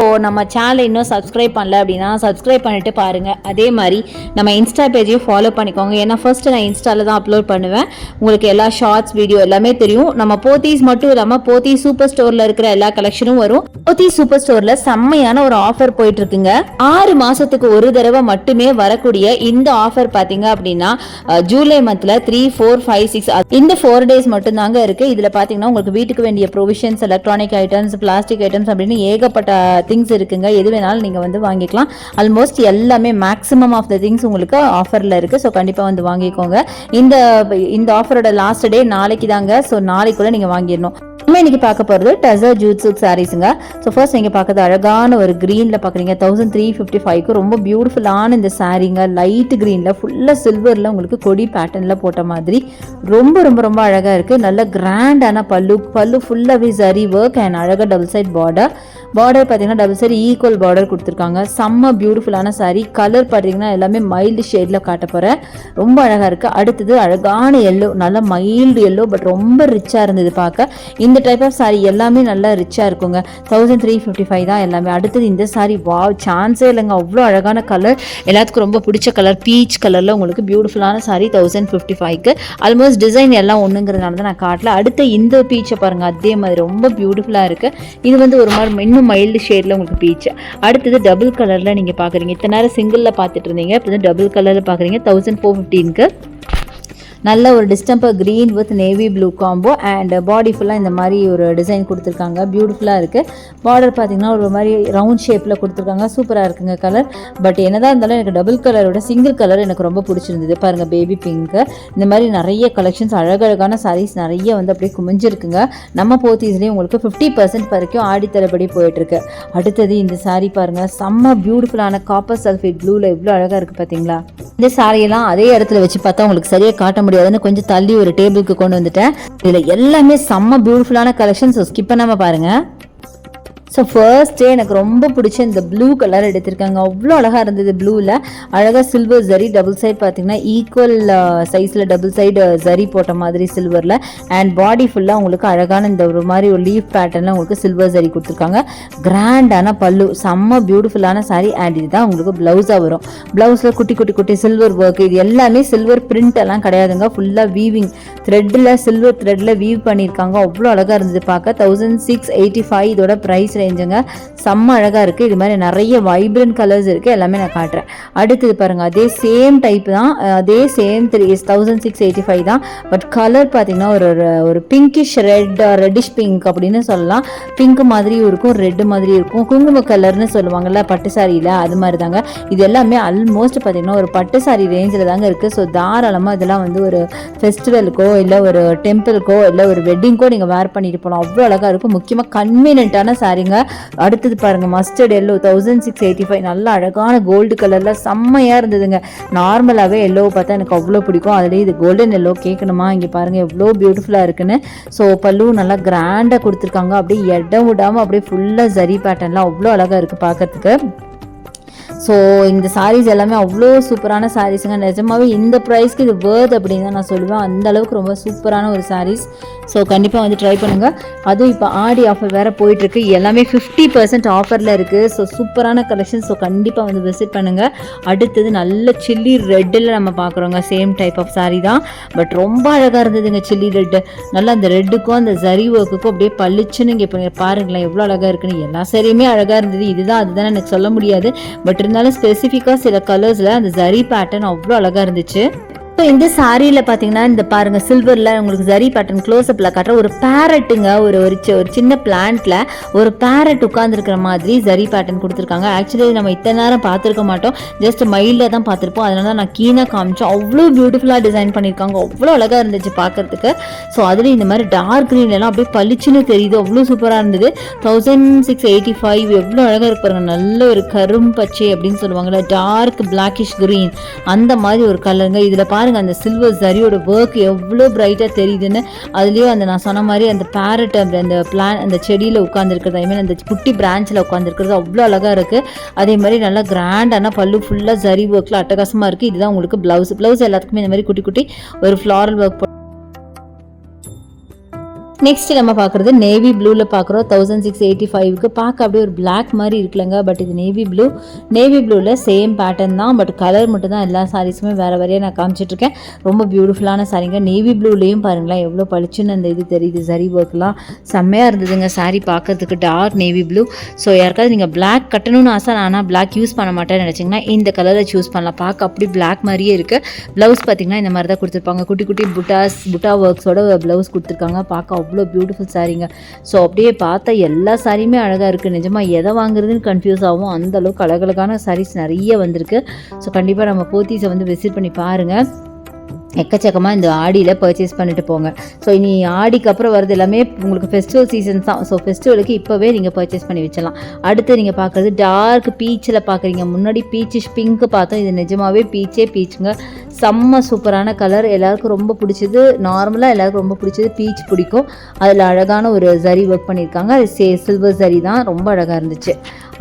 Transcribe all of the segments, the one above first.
இப்போது நம்ம சேனலை இன்னும் சப்ஸ்கிரைப் பண்ணல அப்படின்னா சப்ஸ்கிரைப் பண்ணிட்டு பாருங்கள் அதே மாதிரி நம்ம இன்ஸ்டா பேஜையும் ஃபாலோ பண்ணிக்கோங்க. ஏன்னா ஃபஸ்ட்டு நான் இன்ஸ்டாவில் தான் அப்லோட் பண்ணுவேன். உங்களுக்கு எல்லா ஷார்ட்ஸ் வீடியோ எல்லாமே தெரியும். நம்ம போத்தீஸ் மட்டும் இல்லாமல் போத்தீஸ் சூப்பர் ஸ்டோரில் இருக்கிற எல்லா கலெக்ஷனும் வரும். போத்தீஸ் சூப்பர் ஸ்டோரில் செம்மையான ஒரு ஆஃபர் போயிட்டு இருக்குங்க ஆறு மாதத்துக்கு ஒரு தடவை மட்டுமே வரக்கூடிய இந்த ஆஃபர் பார்த்தீங்க அப்படின்னா ஜூலை மந்தில் த்ரீ ஃபோர் ஃபைவ் சிக்ஸ் இந்த ஃபோர் டேஸ் மட்டும் தாங்க இதில் பார்த்தீங்கன்னா உங்களுக்கு வீட்டுக்கு வேண்டிய provisions electronic items plastic items அப்படின்னு ஏகப்பட்ட திங்ஸ் இருக்குங்க. எது வேணாலும் நீங்கள் வந்து வாங்கிக்கலாம். ஆல்மோஸ்ட் எல்லாமே மேக்ஸிமம் ஆஃப் த திங்ஸ் உங்களுக்கு ஆஃபரில் இருக்குது ஸோ கண்டிப்பாக வந்து வாங்கிக்கோங்க. இந்த இந்த ஆஃபரோட லாஸ்ட் டே நாளைக்கு தாங்க ஸோ நாளைக்குள்ளே நீங்கள் வாங்கிடணும். நம்ம இன்னைக்கு பார்க்க போகிறது டசர் ஜூட் சில்க் சாரீஸுங்க ஸோ ஃபர்ஸ்ட் நீங்கள் பார்க்குறது அழகான ஒரு க்ரீனில் பார்க்குறீங்க தௌசண்ட் த்ரீ ஃபிஃப்டி ஃபைவ்க்கு ரொம்ப பியூட்டிஃபுல்லான இந்த சாரீங்க லைட் க்ரீனில் ஃபுல்லாக சில்வரில் உங்களுக்கு கொடி பேட்டர்னில் போட்ட மாதிரி. ரொம்ப ரொம்ப ரொம்ப அழகாக இருக்குது நல்ல கிராண்டான பல்லு பல்லு ஃபுல்லாகவே சரி ஒர்க் அண்ட் அழகாக டபுள் சைட் பார்டர் பார்டர் பார்த்தீங்கன்னா டபுள் சைடு ஈக்குவல் பார்டர் கொடுத்துருக்காங்க. செம்ம பியூட்டிஃபுல்லான சாரீ கலர் பார்த்தீங்கன்னா எல்லாமே மைல்டு ஷேடில் காட்ட போகிறேன் ரொம்ப அழகாக இருக்குது அடுத்தது அழகான எல்லோ நல்ல மைல்டு எல்லோ பட் ரொம்ப ரிச்சாக இருந்தது பார்க்க. இந்த டைப் ஆஃப் சாரீ எல்லாமே நல்லா ரிச்சாக இருக்குங்க. தௌசண்ட் த்ரீ ஃபிஃப்டி ஃபைவ் தான் எல்லாமே. அடுத்தது இந்த saree வா சான்ஸே இல்லைங்க. அவ்வளோ அழகான கலர் எல்லாத்துக்கும் ரொம்ப பிடிச்ச கலர் பீச் கலரில் உங்களுக்கு பியூட்டிஃபுல்லான saree தௌசண்ட் ஃபிஃப்டி ஃபைவ்க்கு ஆல்மோஸ்ட் டிசைன் எல்லாம் ஒன்றுங்கிறதுனால தான் நான் காட்டல. அடுத்த இந்த பீச்சை பாருங்கள் அதே மாதிரி ரொம்ப பியூட்டிஃபுல்லாக இருக்குது இது வந்து ஒரு மாதிரி இன்னும் மைல்டு ஷேடில் உங்களுக்கு பீச் அடுத்தது டபுள் கலரில் நீங்கள் பார்க்குறீங்க இத்தனை நேரம் சிங்கிளில் பார்த்துட்டு இருந்தீங்க. இப்போ டபுள் கலரில் பார்க்குறீங்க தௌசண்ட் ஃபோர் ஃபிஃப்டீனுக்கு நல்ல ஒரு distemper green with navy blue combo and body ஃபுல்லாக இந்த மாதிரி ஒரு டிசைன் கொடுத்துருக்காங்க. பியூட்டிஃபுல்லாக இருக்குது பார்டர் பார்த்தீங்கன்னா ஒரு மாதிரி ரவுண்ட் ஷேப்பில் கொடுத்துருக்காங்க. சூப்பராக இருக்குங்க கலர் பட் என்னதான் இருந்தாலும் எனக்கு டபுள் கலரோட சிங்கிள் கலர் எனக்கு ரொம்ப பிடிச்சிருந்தது. பாருங்கள் பேபி பிங்க்கு இந்த மாதிரி நிறைய கலெக்ஷன்ஸ் அழகழகான சாரீஸ் நிறைய வந்து அப்படியே குமிஞ்சிருக்குங்க. நம்ம போத்தீஸ்லேயும் உங்களுக்கு ஃபிஃப்டி பர்சன்ட் வரைக்கும் ஆடி தள்ளுபடி போயிட்டுருக்கு. அடுத்தது இந்த சாரீ பாருங்கள் செம்ம பியூட்டிஃபுல்லான காப்பர் சல்ஃபேட் ப்ளூவில் எவ்வளோ அழகாக இருக்குது பார்த்தீங்களா இந்த சாரியெல்லாம் அதே இடத்துல வச்சு பார்த்தா உங்களுக்கு சரியாக காட்ட முடியாதுன்னு கொஞ்சம் தள்ளி ஒரு டேபிளுக்கு கொண்டு வந்துட்டேன். இதில் எல்லாமே செம்ம பியூட்டிஃபுல்லான கலெக்ஷன் ஸோ ஸ்கிப் பண்ணாமல் பாருங்கள் ஸோ ஃபர்ஸ்டே எனக்கு ரொம்ப பிடிச்ச இந்த ப்ளூ கலர் எடுத்திருக்காங்க. அவ்வளோ அழகாக இருந்தது ப்ளூவில் அழகாக சில்வர் ஜரி டபுள் சைட் பார்த்தீங்கன்னா ஈக்குவல் சைஸில் டபுள் சைடு ஜரி போட்ட மாதிரி சில்வரில் அண்ட் பாடி ஃபுல்லாக உங்களுக்கு அழகான இந்த ஒரு மாதிரி ஒரு லீஃப் பேட்டர்னில் உங்களுக்கு சில்வர் ஜரி கொடுத்துருக்காங்க. கிராண்டான பல்லு செம்ம பியூட்டிஃபுல்லான saree அண்ட் இதுதான் உங்களுக்கு ப்ளவுஸாக வரும். ப்ளவுஸில் குட்டி குட்டி குட்டி சில்வர் ஒர்க் இது எல்லாமே சில்வர் பிரிண்ட் எல்லாம் கிடையாதுங்க. ஃபுல்லாக வீவிங் த்ரெட்டில் சில்வர் த்ரெட்டில் வீவ் பண்ணியிருக்காங்க. அவ்வளோ அழகாக இருந்தது பார்க்க. தௌசண்ட் சிக்ஸ் எயிட்டி ஃபைவ் இதோட ப்ரைஸ் ரேஞ்சுங்க செம்ம அழகாக இருக்குது இது மாதிரி நிறைய வைப்ரண்ட் கலர்ஸ் இருக்குது எல்லாமே நான் காட்டுறேன். அடுத்தது பாருங்கள் அதே சேம் டைப் தான். அதே same three thousand six eighty five தான். பட் கலர் பார்த்தீங்கன்னா ஒரு ஒரு- பிங்கிஷ் ரெட் ரெட்டிஷ் பிங்க் அப்படின்னு சொல்லலாம். பிங்க் மாதிரியும் இருக்கும். ரெட் மாதிரி இருக்கும். குங்கும கலர்னு சொல்லுவாங்கல்ல பட்டு சாரியில் அது மாதிரி தாங்க இது எல்லாமே ஆல்மோஸ்ட் பார்த்தீங்கன்னா ஒரு பட்டு சாரி ரேஞ்சில் தாங்க இருக்குது ஸோ தாராளமாக இதெல்லாம் வந்து ஒரு ஃபெஸ்டிவலுக்கோ இல்லை ஒரு டெம்பிளுக்கோ இல்லை ஒரு வெட்டிங்க்கோ நீங்கள் வேர் பண்ணிட்டு போகலாம் அவ்வளோ அழகாக இருக்கும். முக்கியமாக கன்வீனியன்ட்டான சாரீங்க அடுத்தது பாருங்கள் mustard yellow thousand six eighty five நல்ல அழகான கோல்டு கலரில் செம்மையாக இருந்ததுங்க. நார்மலாகவே எல்லோ பார்த்தா எனக்கு அவ்வளோ பிடிக்கும். அதுலேயே இது கோல்டன் எல்லோ கேட்கணுமா இங்கே பாருங்கள் எவ்வளோ பியூட்டிஃபுல்லாக இருக்குன்னு. ஸோ பல்லு நல்லா கிராண்டாக கொடுத்துருக்காங்க. அப்படியே இடம் விடாமல் அப்படியே ஃபுல்லாக ஜரி பேட்டர்ன்லாம் அவ்வளோ அழகாக இருக்குது பார்க்கறதுக்கு ஸோ இந்த சாரீஸ் எல்லாமே அவ்வளோ சூப்பரான சாரீஸுங்க நிஜமாகவே இந்த ப்ரைஸ்க்கு இது வேர்த் அப்படின்னு தான் நான் சொல்லுவேன். அந்த அளவுக்கு ரொம்ப சூப்பரான ஒரு சாரீஸ் ஸோ கண்டிப்பாக வந்து ட்ரை பண்ணுங்கள் அதுவும் இப்போ ஆடி ஆஃபர் வேறு போயிட்டுருக்கு. எல்லாமே ஃபிஃப்டி பர்சன்ட் ஆஃபரில் இருக்குது ஸோ சூப்பரான கலெக்ஷன் ஸோ கண்டிப்பாக வந்து விசிட் பண்ணுங்கள் அடுத்தது நல்ல சில்லி ரெட்டில் நம்ம பார்க்குறோங்க சேம் டைப் ஆஃப் சாரீ தான். பட் ரொம்ப அழகாக இருந்ததுங்க சில்லி ரெட்டு நல்லா அந்த ரெட்டுக்கும் அந்த ஜரி ஒர்க்குக்கும் அப்படியே பளிச்சுன்னு இங்கே இப்போ பாருங்களேன். எவ்வளோ அழகாக இருக்குன்னு. எல்லா சரியுமே அழகாக இருந்தது. இதுதான் அதுதான் எனக்கு சொல்ல முடியாது. பட் இருந்தாலும் ஸ்பெசிஃபிக்காக சில கலர்ஸில் அந்த ஜரி பேட்டர்ன் அவ்வளோ அழகாக இருந்துச்சு. ஸோ இந்த சாரியில் பார்த்தீங்கன்னா இந்த பாருங்க சில்வரில் உங்களுக்கு ஜரி பேட்டர்ன் க்ளோஸ்அப்பில் காட்டுற ஒரு பேரட்டுங்க ஒரு ஒரு சின்ன பிளான்ட்டில் ஒரு பேரட் உட்காந்துருக்கிற மாதிரி ஜரி பேட்டர்ன் கொடுத்துருக்காங்க. ஆக்சுவலி நம்ம இத்தனை நேரம் பார்த்துருக்க மாட்டோம். ஜஸ்ட் மயிலில் தான் பார்த்துருப்போம். அதனால தான் நான் கீனாக காமிச்சோம் அவ்வளோ பியூட்டிஃபுல்லாக டிசைன் பண்ணியிருக்காங்க. அவ்வளோ அழகாக இருந்துச்சு பார்க்கறதுக்கு. ஸோ அதுலேயும் இந்த மாதிரி டார்க் க்ரீன்லாம் அப்படியே பளிச்சுன்னு தெரியுது. அவ்வளோ சூப்பராக இருந்தது. தௌசண்ட் சிக்ஸ் எயிட்டி ஃபைவ் எவ்வளோ அழகாக இருப்பாருங்க நல்ல ஒரு கரும் பச்சை அப்படின்னு சொல்லுவாங்கல்ல டார்க் பிளாக்கிஷ் க்ரீன் அந்த மாதிரி ஒரு கலருங்க இதில் பாருங்க பாருங்கள் அந்த சில்வர் சரியோட ஒர்க் எவ்வளோ பிரைட்டாக தெரியுதுன்னு. அதுலேயும் அந்த நான் சொன்ன மாதிரி அந்த பேரட் அந்த அந்த பிளான் அந்த செடியில் உட்காந்துருக்கிறது ஐ மீன் அந்த குட்டி பிரான்ச்சில் உட்காந்துருக்கிறது அவ்வளோ அழகாக இருக்குது அதே மாதிரி நல்லா கிராண்டான பல்லு ஃபுல்லாக ஜரி ஒர்க்கில் அட்டகாசமாக இருக்குது இதுதான் உங்களுக்கு ப்ளவுஸ் ப்ளவுஸ் எல்லாத்துக்குமே இந்த மாதிரி குட்டி குட்டி ஒரு ஃப்ளாரல் ஒர்க் நெக்ஸ்ட் நம்ம பார்க்குறது நேவி ப்ளூவில் பார்க்குறோம். தௌசண்ட் சிக்ஸ் எயிட்டி ஃபைவ்க்கு பார்க்க அப்படியே ஒரு பிளாக் மாதிரி இருக்குல்லங்க. பட் இது நேவி ப்ளூ நேவி ப்ளூவில் சேம் பேட்டர்ன் தான். பட் கலர் மட்டும் தான் எல்லா சாரீஸுமே வேறு வேறையாக நான் காமிச்சிட்ருக்கேன் ரொம்ப பியூட்டிஃபுல்லான சாரீங்க நேவி ப்ளூலேயும் பாருங்களேன். எவ்வளோ பளிச்சுன்னு அந்த இது தெரியுது. சரி ஒர்க்லாம் செம்மையாக இருந்ததுங்க சாரீ பார்க்கறதுக்கு. டார்க் நேவி ப்ளூ ஸோ யாருக்காவது நீங்கள் பிளாக் கட்டணும்னு ஆசை ஆனால் பிளாக் யூஸ் பண்ண மாட்டேன்னு நினச்சிங்கன்னா இந்த கலரை சூஸ் பண்ணலாம். பார்க்க அப்படி பிளாக் மாதிரியே இருக்குது ப்ளவுஸ் பார்த்தீங்கன்னா இந்த மாதிரி தான் கொடுத்துருப்பாங்க. குட்டி குட்டி புட்டாஸ் புட்டா ஒர்க்ஸோட ப்ளவுஸ் கொடுத்துருக்காங்க. பார்க்க அவ்வளோ பியூட்டிஃபுல் சாரீங்க ஸோ அப்படியே பார்த்தா எல்லா சாரியுமே அழகாக இருக்குது நிஜமாக எதை வாங்குறதுன்னு கன்ஃபியூஸ் ஆகும் அந்த அளவுக்கு அழகழகான சாரீஸ் நிறைய வந்திருக்கு. ஸோ கண்டிப்பாக நம்ம போத்தீஸை வந்து விசிட் பண்ணி பாருங்கள் எக்கச்சக்கமாக இந்த ஆடியில் பர்ச்சேஸ் பண்ணிட்டு போங்க. ஸோ இனி ஆடிக்கு அப்புறம் வரது எல்லாமே உங்களுக்கு ஃபெஸ்டிவல் சீசன்ஸ் தான். ஸோ ஃபெஸ்டிவலுக்கு இப்போவே நீங்கள் பர்ச்சேஸ் பண்ணி வச்சலாம் அடுத்து நீங்கள் பார்க்குறது டார்க் பீச்சில் பார்க்குறீங்க. முன்னாடி பீச்சு பிங்க்கு பார்த்தோம். இது நிஜமாகவே பீச்சே பீச்சுங்க செம்ம சூப்பரான கலர் எல்லாருக்கும் ரொம்ப பிடிச்சது. நார்மலாக எல்லாருக்கும் ரொம்ப பிடிச்சது பீச் பிடிக்கும். அதில் அழகான ஒரு சரி ஒர்க் பண்ணியிருக்காங்க. அது சே சில்வர் சரி தான். ரொம்ப அழகாக இருந்துச்சு.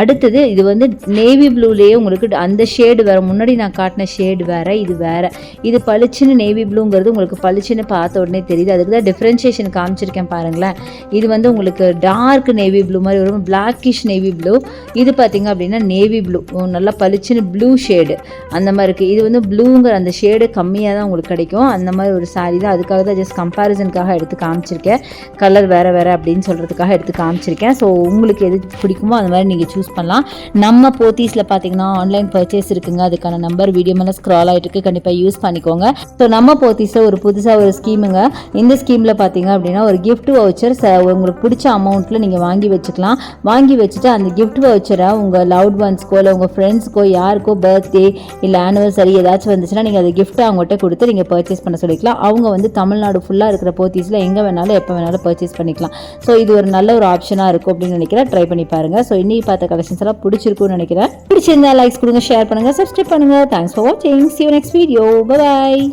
அடுத்தது இது வந்து நேவி ப்ளூலேயே உங்களுக்கு அந்த ஷேடு வேறு முன்னாடி நான் காட்டின ஷேடு வேறு இது வேறு. இது பளிச்சுன்னு நேவி ப்ளூங்கிறது உங்களுக்கு பளிச்சுன்னு பார்த்த உடனே தெரியுது. அதுக்கு தான் டிஃப்ரென்ஷியேஷன் காமிச்சிருக்கேன் பாருங்களேன். இது வந்து உங்களுக்கு டார்க் நேவி ப்ளூ மாதிரி வரும் பிளாக்கிஷ் நேவி ப்ளூ இது பார்த்திங்க அப்படின்னா நேவி ப்ளூ நல்லா பளிச்சுன்னு ப்ளூ ஷேடு அந்த மாதிரி இருக்குது இது வந்து ப்ளூங்கிற அந்த ஷேடு கம்மியாக தான் உங்களுக்கு கிடைக்கும். அந்த மாதிரி ஒரு சாரீ தான். அதுக்காக தான் ஜஸ்ட் கம்பேரிசனுக்காக எடுத்து காமிச்சிருக்கேன். கலர் வேறு வேறு அப்படின்னு சொல்கிறதுக்காக எடுத்து காமிச்சிருக்கேன். ஸோ உங்களுக்கு எது பிடிக்குமோ அந்த மாதிரி நீங்கள் சூஸ் பண்ணலாம். நம்ம போத்தீஸில் பார்த்தீங்கன்னா ஆன்லைன் பர்ச்சேஸ் இருக்குங்க. அதுக்கான நம்பர் வீடியோ மேலே ஸ்க்ரால் ஆகிட்டு இருக்கு கண்டிப்பாக யூஸ் பண்ணிக்கோங்க. ஸோ நம்ம போத்தீஸில் ஒரு புதுசாக ஒரு ஸ்கீமுங்க இந்த ஸ்கீமில் பார்த்தீங்க அப்படின்னா ஒரு கிஃப்ட் voucher உங்களுக்கு பிடிச்ச அமௌண்ட்டில் நீங்கள் வாங்கி வச்சுக்கலாம். வாங்கி வச்சுட்டு அந்த கிஃப்ட் வவுச்சரை உங்கள் லவுட் ஒன்ஸ்க்கோ இல்லை உங்கள் ஃப்ரெண்ட்ஸ்க்கோ யாருக்கோ பர்த்டே இல்லை ஆனிவர்சரி ஏதாச்சும் வந்துச்சுன்னா நீங்கள் அதை கிஃப்ட்டை அவங்ககிட்ட கொடுத்து நீங்கள் பர்ச்சேஸ் பண்ண சொல்லிக்கலாம். அவங்க வந்து தமிழ்நாடு ஃபுல்லாக இருக்கிற போத்தீஸில் எங்கே வேணாலும் எப்போ வேணாலும் பர்ச்சேஸ் பண்ணிக்கலாம். ஸோ இது ஒரு நல்ல ஒரு ஆப்ஷனாக இருக்கும் அப்படின்னு நினைக்கிறேன். ட்ரை பண்ணி பாருங்கள் ஸோ இன்னைக்கு பார்த்த கலெக்ஷன்ஸ் எல்லாம் பிடிச்சிருக்கும்னு நினைக்கிறேன். பிடிச்சிருந்தா லைக்ஸ் கொடுங்க ஷேர் பண்ணுங்கள் சப்ஸ்கிரைப் பண்ணுங்கள் தேங்க்ஸ் ஃபார் வாட்சிங் சி நெக்ஸ்ட் வீடியோ பாய்